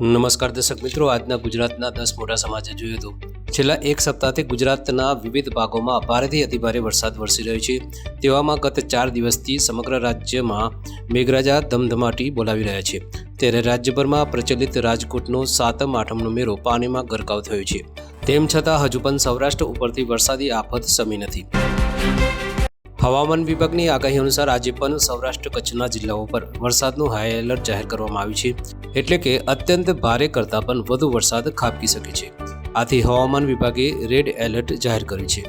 નમસ્કાર દર્શક મિત્રો, આજના ગુજરાતના દસ મોટા સમાચાર જોઈએ તો છેલ્લા એક સપ્તાહથી ગુજરાતના વિવિધ ભાગોમાં ભારેથી અતિભારે વરસાદ વરસી રહ્યો છે. તેવામાં ગત ચાર દિવસથી સમગ્ર રાજ્યમાં મેઘરાજા ધમધમાટી બોલાવી રહ્યા છે. ત્યારે રાજ્યભરમાં પ્રચલિત રાજકોટનો સાતમ આઠમનો મેળો પાણીમાં ગરકાવ થયો છે. તેમ છતાં હજુ પણ સૌરાષ્ટ્ર ઉપરથી વરસાદી આફત સમી નથી. હવામાન વિભાગની આગાહી અનુસાર આજે પણ સૌરાષ્ટ્ર કચ્છના જિલ્લાઓ પર વરસાદનું હાઈ એલર્ટ જાહેર કરવામાં આવ્યું છે. એટલે કે અત્યંત ભારે કરતાં પણ વધુ વરસાદ ખાબકી શકે છે. આથી હવામાન વિભાગે રેડ એલર્ટ જાહેર કર્યું છે.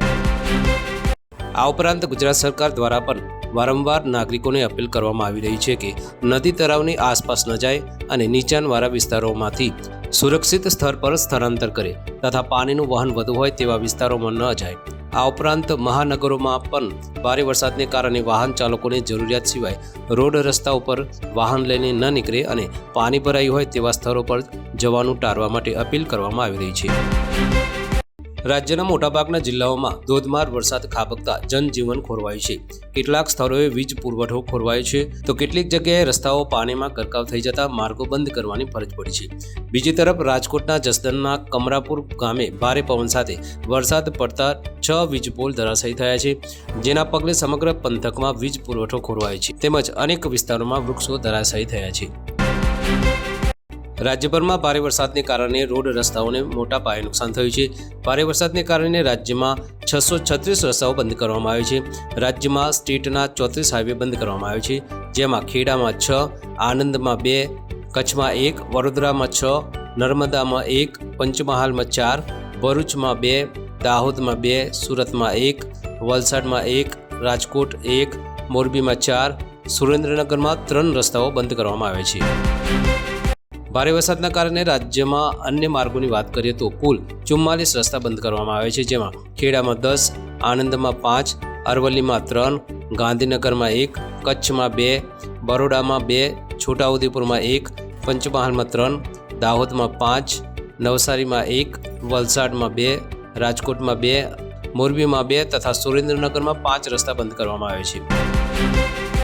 આ ઉપરાંત ગુજરાત સરકાર દ્વારા પણ વારંવાર નાગરિકોને અપીલ કરવામાં આવી રહી છે કે નદી તળાવની આસપાસ ન જાય અને નીચાણવાળા વિસ્તારોમાંથી સુરક્ષિત સ્થળ પર સ્થળાંતર કરે તથા પાણીનું વહન વધુ હોય તેવા વિસ્તારોમાં ન જાય. આ ઉપરાંત મહાનગરોમાં પણ ભારે વરસાદને કારણે વાહન ચાલકોને જરૂરિયાત સિવાય રોડ રસ્તા ઉપર વાહન લઈને ન નીકળે અને પાણી ભરાયું હોય તેવા સ્થળો પર જવાનું ટાળવા માટે અપીલ કરવામાં આવી રહી છે. રાજ્યના મોટાભાગના જિલ્લાઓમાં ધોધમાર વરસાદ ખાબકતા જનજીવન ખોરવાયું છે. કેટલાક સ્થળોએ વીજ પુરવઠો ખોરવાયો છે. તો કેટલીક જગ્યાએ રસ્તાઓ પાણીમાં ગરકાવ થઈ જતા માર્ગો બંધ કરવાની ફરજ પડી છે. બીજી તરફ રાજકોટના જસદણના કમરાપુર ગામે ભારે પવન સાથે વરસાદ પડતા છ વીજ પોલ ધરાશાયી થયા છે. જેના પગલે સમગ્ર પંથકમાં વીજ પુરવઠો ખોરવાયો છે. તેમજ અનેક વિસ્તારોમાં વૃક્ષો ધરાશાયી થયા છે. રાજ્યભરમાં ભારે વરસાદને કારણે રોડ રસ્તાઓને મોટા પાયે નુકસાન થયું છે. ભારે વરસાદને કારણે રાજ્યમાં છસો છત્રીસ રસ્તાઓ બંધ કરવામાં આવ્યા છે. રાજ્યમાં સ્ટેટના ચોત્રીસ હાઈવે બંધ કરવામાં આવે છે. જેમાં ખેડામાં છ આનંદમાં બે, કચ્છમાં એક, વડોદરામાં છ, નર્મદામાં એક, પંચમહાલમાં ચાર, ભરૂચમાં બે, દાહોદમાં બે, સુરતમાં એક, વલસાડમાં એક, રાજકોટ એક, મોરબીમાં ચાર, સુરેન્દ્રનગરમાં ત્રણ રસ્તાઓ બંધ કરવામાં આવ્યા છે. ભારે વરસાદના કારણે રાજ્યમાં અન્ય માર્ગોની વાત કરીએ તો કુલ ચુમ્માલીસ રસ્તા બંધ કરવામાં આવે છે, જેમાં ખેડામાં દસ, આણંદમાં પાંચ, અરવલ્લીમાં ત્રણ, ગાંધીનગરમાં એક, કચ્છમાં બે, બરોડામાં બે, છોટાઉદેપુરમાં એક, પંચમહાલમાં ત્રણ, દાહોદમાં પાંચ, નવસારીમાં એક, વલસાડમાં બે, રાજકોટમાં બે, મોરબીમાં બે તથા સુરેન્દ્રનગરમાં પાંચ રસ્તા બંધ કરવામાં આવે છે.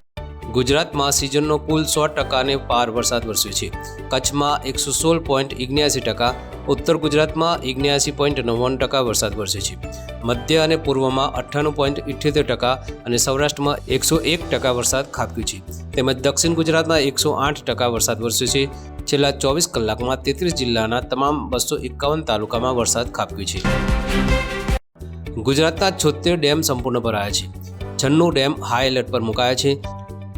ગુજરાતમાં સિઝનનો કુલ સો ટકાને પાર વરસાદ વરસ્યો છે. કચ્છમાં એકસો સોળ પોઈન્ટ ઇગ્યાસી ટકા, ઉત્તર ગુજરાતમાં ઇગ્યાસી પોઈન્ટ નવ્વાણું ટકા વરસાદ વરસ્યો છે. મધ્ય અને પૂર્વમાં અઠ્ઠાણું પોઈન્ટ ઇઠ્યોતેર ટકા અને સૌરાષ્ટ્રમાં એકસો એક ટકા વરસાદ ખાબક્યો છે. તેમજ દક્ષિણ ગુજરાતમાં એકસો આઠ ટકા વરસાદ વરસ્યો છે. છેલ્લા ચોવીસ કલાકમાં તેત્રીસ જિલ્લાના તમામ બસો એકાવન તાલુકામાં વરસાદ ખાબક્યો છે. ગુજરાતના છોતેર ડેમ સંપૂર્ણ ભરાયા છે. છન્નું ડેમ હાઈ એલર્ટ પર મુકાયા છે.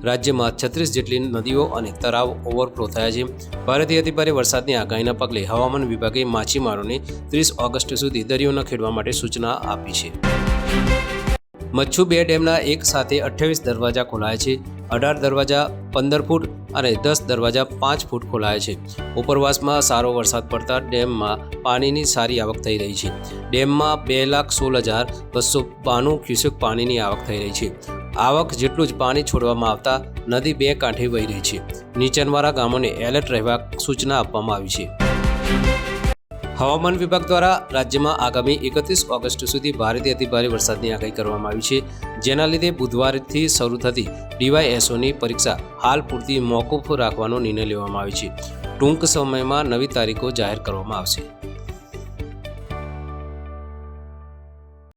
રાજ્યમાં છત્રીસ જેટલી નદીઓ અને તળાવ ઓવરફ્લો થયા છે. ભારેથી અતિભારે વરસાદની આગાહીના પગલે હવામાન વિભાગે માછીમારોને ત્રીસ ઓગસ્ટ સુધી દરિયો ન ખેડવા માટે સૂચના આપી છે. મચ્છુ બે ડેમના એક સાથે અઠ્યાવીસ દરવાજા ખોલાયા છે. અઢાર દરવાજા પંદર ફૂટ અને દસ દરવાજા પાંચ ફૂટ ખોલાયા છે. ઉપરવાસમાં સારો વરસાદ પડતા ડેમમાં પાણીની સારી આવક થઈ રહી છે. ડેમમાં બે લાખ સોળ હજાર બસો બાણું ક્યુસેક પાણીની આવક થઈ રહી છે. આવક જેટલું જ પાણી છોડવામાં આવતા નદી બે કાંઠે વહી રહી છે. નીચાણવાળા ગામોને એલર્ટ રહેવા સૂચના આપવામાં આવી છે. હવામાન વિભાગ દ્વારા રાજ્યમાં આગામી એકત્રીસ ઓગસ્ટ સુધી ભારેથી અતિભારે વરસાદની આગાહી કરવામાં આવી છે. જેના લીધે બુધવારથી શરૂ થતી ડીવાયએસઓની પરીક્ષા હાલ પૂરતી મોકૂફ રાખવાનો નિર્ણય લેવામાં આવ્યો છે. ટૂંક સમયમાં નવી તારીખો જાહેર કરવામાં આવશે.